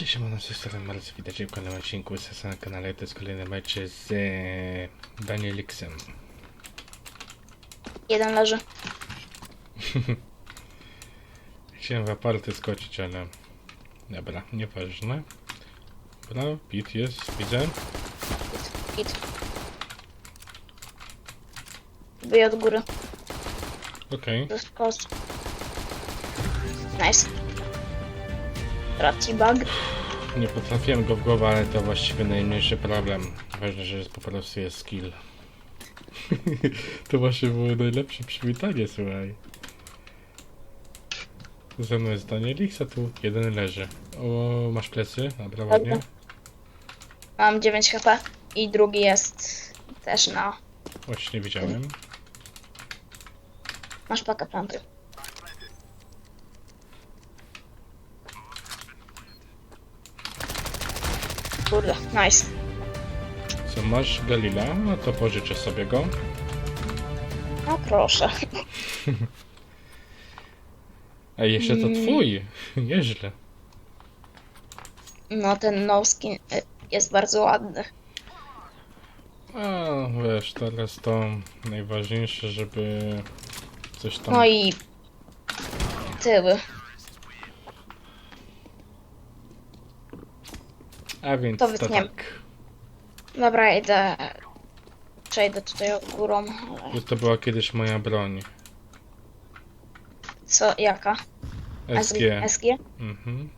Cześć, mam z strony bardzo widać w kolejnym odcinku z na kanale. To jest kolejny mecz z e, Danielixem. Jeden leży. Chciałem w aparty skoczyć, ale... Dobra, nieważne. Dobra, pit jest, widzę. Hit. Wyj od góry. Okej. To jest kost. Nice. Traci bug. Nie potrafiłem go w głowę, ale to właściwie najmniejszy problem. Ważne, że jest po prostu jest skill. to właśnie było najlepsze przywitanie, słuchaj. Ze mną jest Danielix, a tu jeden leży. O, masz plecy? Dobra, ładnie. Mam 9 HP. I drugi jest też na... Właśnie widziałem. Masz pakę planty. Kurde, nice. Co masz Galila? No to pożyczę sobie go. No proszę. A jeszcze to Mm. twój. Nieźle. No ten no skin y, jest bardzo ładny. A wiesz, teraz to najważniejsze, żeby coś tam. No i tyły. A więc to to, wytniemy. tak. Dobra, idę. Przejdę tutaj górą. To była kiedyś moja broń. Co, jaka? SG. SG? Mhm.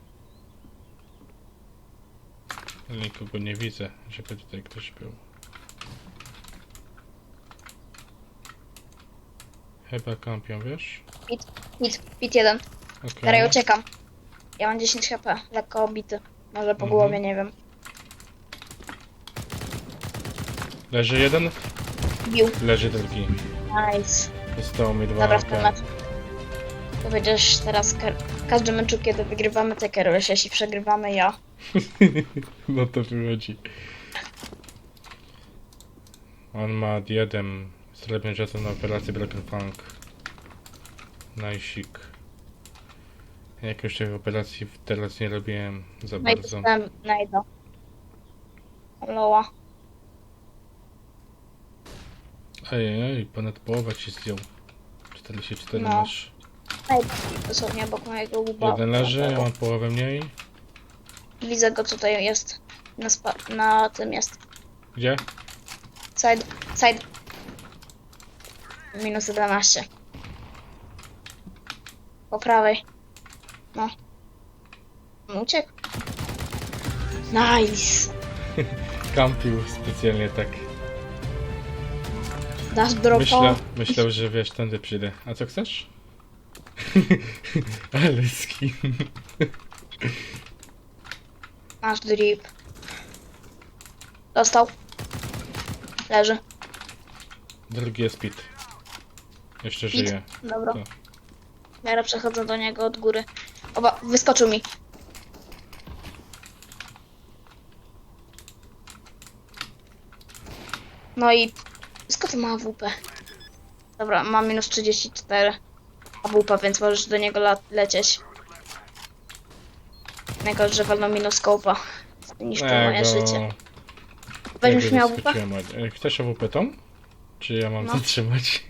Ale nikogo nie widzę, żeby tutaj ktoś był. Chyba kampią, wiesz? Pit, pit, pit jeden. Okej. Teraz uciekam. Ja mam 10 HP, lekko obity. Może po Mhm. głowie, nie wiem. Leży jeden, Bił. leży drugi. Nice. Zostało mi dwa Dobra, w meczu. Powiedziesz teraz ka w każdym meczu, kiedy wygrywamy, ty kierujesz, jeśli przegrywamy, ja. no to wychodzi. On ma diadem. Zrobię żeton na operację Broken Funk. Najsik. Jak już tych operacji teraz nie robiłem za bardzo. dostałem najdo. Loa. Ej, ponad połowę ci zdjął. 44 No. masz. Dosłownie obok mojego łba. Jeden leży, ja mam połowę mniej. Widzę go tutaj jest. Na, spa na tym jest. Gdzie? Side, side. Minus 11. Po prawej. No. On Uciekł. Nice. Kampił specjalnie tak. Dasz dropa. Myślę, myślał, że wiesz, tędy przyjdę. A co chcesz? Ale skin. Masz drip. Dostał. Leży. Drugi jest pit. Jeszcze Pit? żyje. Dobra. Tak. Ja przechodzę do niego od góry. Oba, wyskoczył mi. No i skąd ma AWP? Dobra, mam minus 34 AWP, więc możesz do niego lecieć. Najgorsze, że walną minus skopa. Zniszczył moje życie. Weźmiesz mi AWP? E, Chcesz AWP tą? Czy ja mam No. zatrzymać?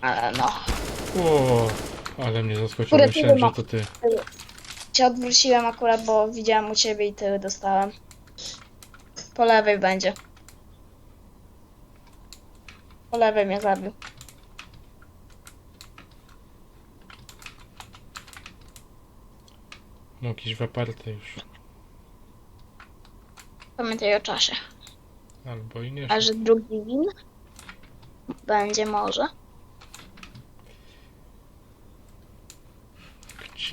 Ale no. O, ale mnie zaskoczyło. Kurde, Myślałem, że to ty. Cię odwróciłem akurat, bo widziałem u ciebie i tyły dostałem. Po lewej będzie. Po lewej mnie zabił. No jakiś w aparte już. Pamiętaj o czasie. Albo i nie. A że drugi win będzie może.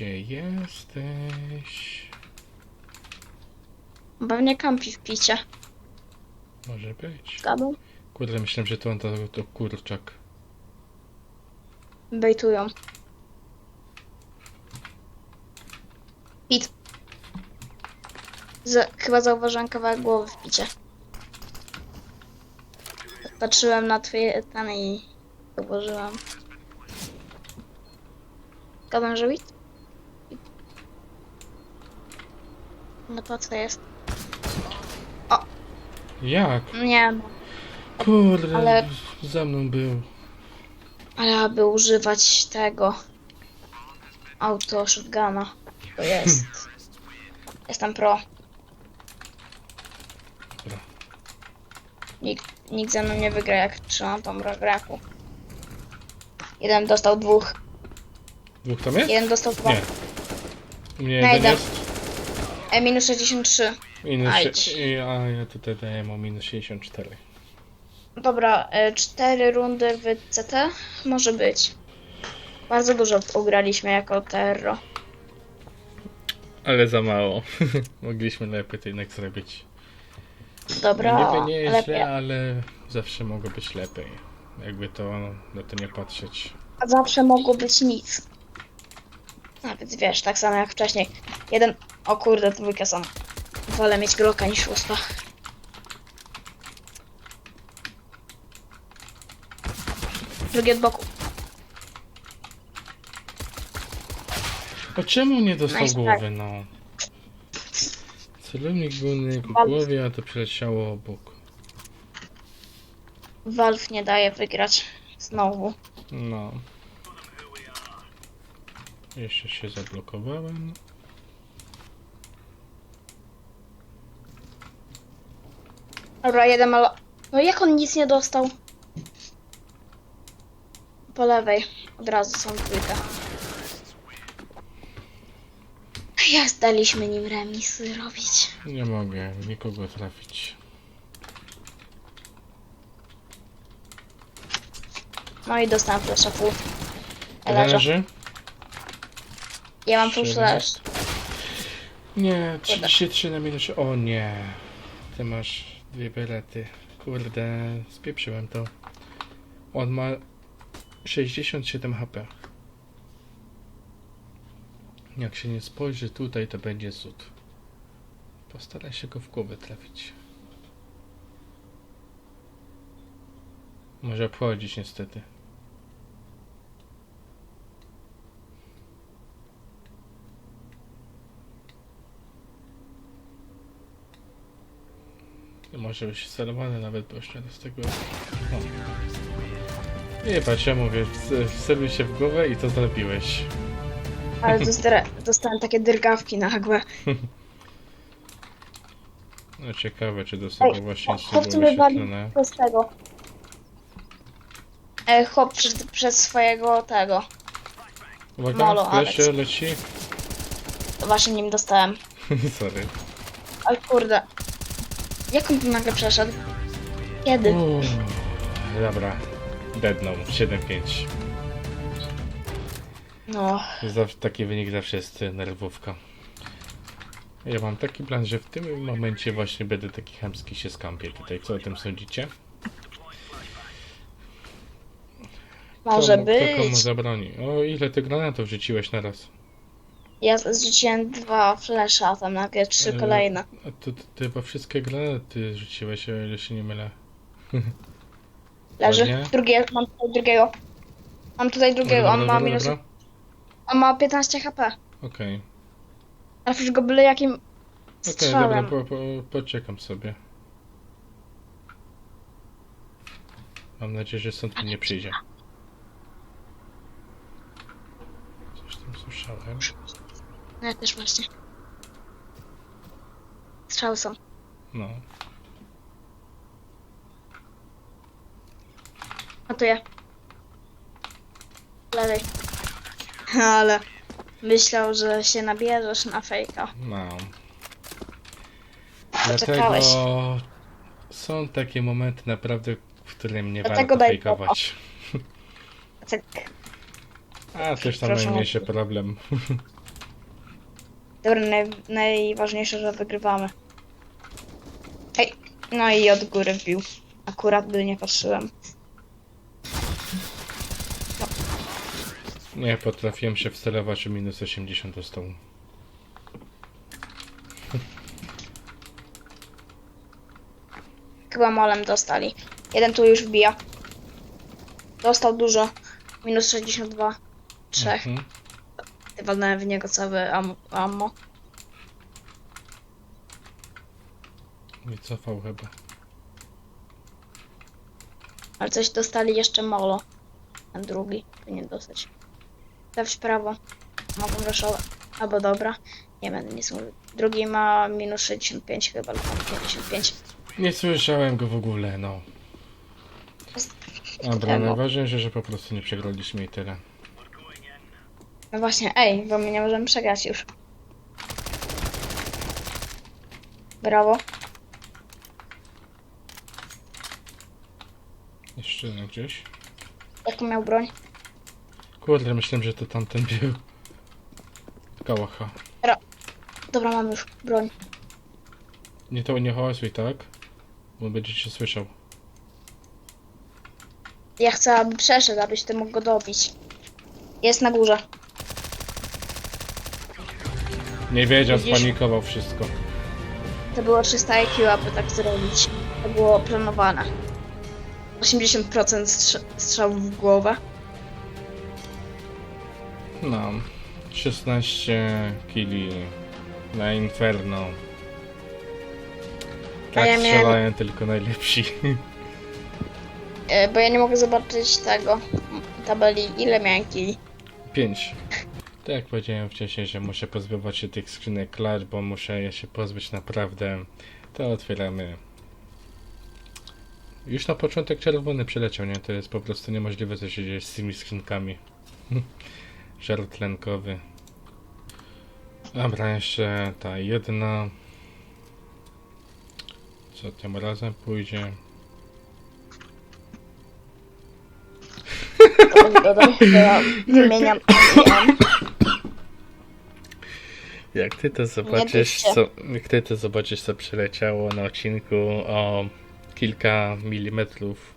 Gdzie jesteś? Pewnie kampi w picie. Może być. Zgadł? Kurde, myślałem, że to on to, to kurczak. Bejtują. Pit. Z, chyba zauważyłem kawałek głowy w picie. Patrzyłem na twoje etany i zauważyłem. Zgadłem, że Pit? No po co jest? Jak? Nie. Kurde, Ale- za mną był. ale aby używać tego auto shotguna, to jest. Jestem pro. Dobra. Nikt, nikt ze mną nie wygra, jak trzymam tą grę w ręku. Jeden dostał dwóch, Dwóch tam jest? jeden dostał dwa. Nie. U mnie Najdę. jeden jest. E, minus 63. Minus i- a ja tutaj daję mu minus 64. Dobra, e, cztery rundy w CT może być. Bardzo dużo ugraliśmy jako Terro. Ale za mało. Mogliśmy lepiej to jednak zrobić. Dobra, Niby nie jest lepiej. źle, ale zawsze mogło być lepiej. Jakby to na to nie patrzeć. A zawsze mogło być nic. A więc wiesz, tak samo jak wcześniej. Jeden. O kurde, dwójka są. Wolę mieć Glocka niż uspa. Drugi od boku. O czemu nie dostał Nice głowy, no? Celownik był na jego głowie, a to przeleciało obok. Valve nie daje wygrać. Znowu. No. Jeszcze się zablokowałem. Dobra, jeden malo. No jak on nic nie dostał? Po lewej. Od razu są dwójka. Jak daliśmy nim remisy robić? Nie mogę nikogo trafić. No i dostałem flasha full. Leży? Ja mam full Trzy. flash. Nie, 33 na minusie. O nie. Ty masz dwie berety. Kurde, spieprzyłem to. On ma 67 HP. Jak się nie spojrzy tutaj, to będzie cud. Postaraj się go w głowę trafić. Może obchodzić niestety. Może być celowany nawet, bo jeszcze z tego... O. Nie patrz, ja mówię, celuj się w głowę i to zrobiłeś. Ale dostałem takie drgawki nagłe. No ciekawe, czy dostał Ej, właśnie chłop słowo tu mnie wali wyświetlone. przez tego. E, chłop przez, przez swojego tego. Uwaga, Molo, flesze Alex. leci. Właśnie nim dostałem. Sorry. Ale kurde. Jak on tu nagle przeszedł? Kiedy? Uuu, dobra. Deadnął, 7-5. No. Zawsze, taki wynik zawsze jest nerwówka. Ja mam taki plan, że w tym momencie właśnie będę taki chamski się skampię tutaj. Co o tym sądzicie? Może komu, Kto komu być. zabroni? O, ile ty granatów rzuciłeś naraz? Ja zrzuciłem dwa flesze, a tam nagle trzy E, kolejne. A to ty, ty chyba wszystkie granaty rzuciłeś, o ile się nie mylę. Leży. ładnie. Drugie, mam tutaj drugiego. Mam tutaj drugiego, on ma minus... dobra. On ma 15 HP. Okej. Trafisz go byle jakim Okej, dobra, strzałem. po, po, poczekam sobie. Mam nadzieję, że stąd mi nie przyjdzie. Coś tam słyszałem. No ja też właśnie. Strzały są. No. Notuję. Lewej. Ale myślał, że się nabierzesz na fejka. No. Dlatego są takie momenty naprawdę, w którym nie Dlatego warto daj fejkować. Tak. A, też tam Proszę najmniejszy problem. Dobra, naj, najważniejsze, że wygrywamy. Ej, no i od góry wbił. Akurat by nie patrzyłem. Nie potrafiłem się wcelować, że minus 80 dostał. Chyba molem dostali. Jeden tu już wbija. Dostał dużo. Minus 62. Trzech. Mhm. Walnąłem w niego całe am- ammo. Wycofał chyba. Ale coś dostali jeszcze molo. A drugi powinien dostać. Dać prawo. Mogą raszować. Albo dobra. Nie będę nic mówił. Drugi ma minus 65 chyba, albo tam 55. Nie słyszałem go w ogóle, no. Dobra, Emo. najważniejsze, że po prostu nie przegraliśmy i tyle. No właśnie, ej, bo my nie możemy przegrać już. Brawo. Jeszcze gdzieś. Jaką miał broń? Kurde, myślałem, że to tamten był. Kałacha. Dobra, mam już broń. Nie to nie hałasuj, tak? Bo będzie cię słyszał. Ja chcę, aby przeszedł, abyś ty mógł go dobić. Jest na górze. Nie wiedział, Widzisz? spanikował wszystko. To było 300 IQ, aby tak zrobić. To było planowane. 80% strz- strzałów w głowę. No. 16 kili na Inferno. Tak ja miałem- strzelają tylko najlepsi. E, bo ja nie mogę zobaczyć tego m, tabeli, ile miałem kili. 5. Tak jak powiedziałem wcześniej, że muszę pozbywać się tych skrzynek klacz, bo muszę je się pozbyć naprawdę. To otwieramy. Już na początek czerwony przeleciał, nie? To jest po prostu niemożliwe, co się dzieje z tymi skrzynkami. Żar tlenkowy. Dobra, jeszcze ta jedna. Co tym razem pójdzie? Dodam, wymieniam. Jak ty to zobaczysz, co, jak ty to zobaczysz, co przyleciało na odcinku o kilka milimetrów,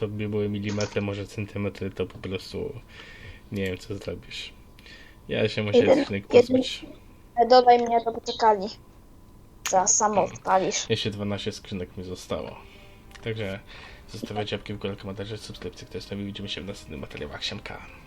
to by były milimetry, może centymetry, to po prostu nie wiem, co zrobisz. Ja się muszę jeden- pozbyć. Dodaj mnie do poczekalni. Za samo odpalisz. Jeszcze 12 skrzynek mi zostało. Także zostawiajcie łapki w górę, komentarze, subskrypcje, kto jest nowy. Widzimy się w następnym materiałach. Siemka.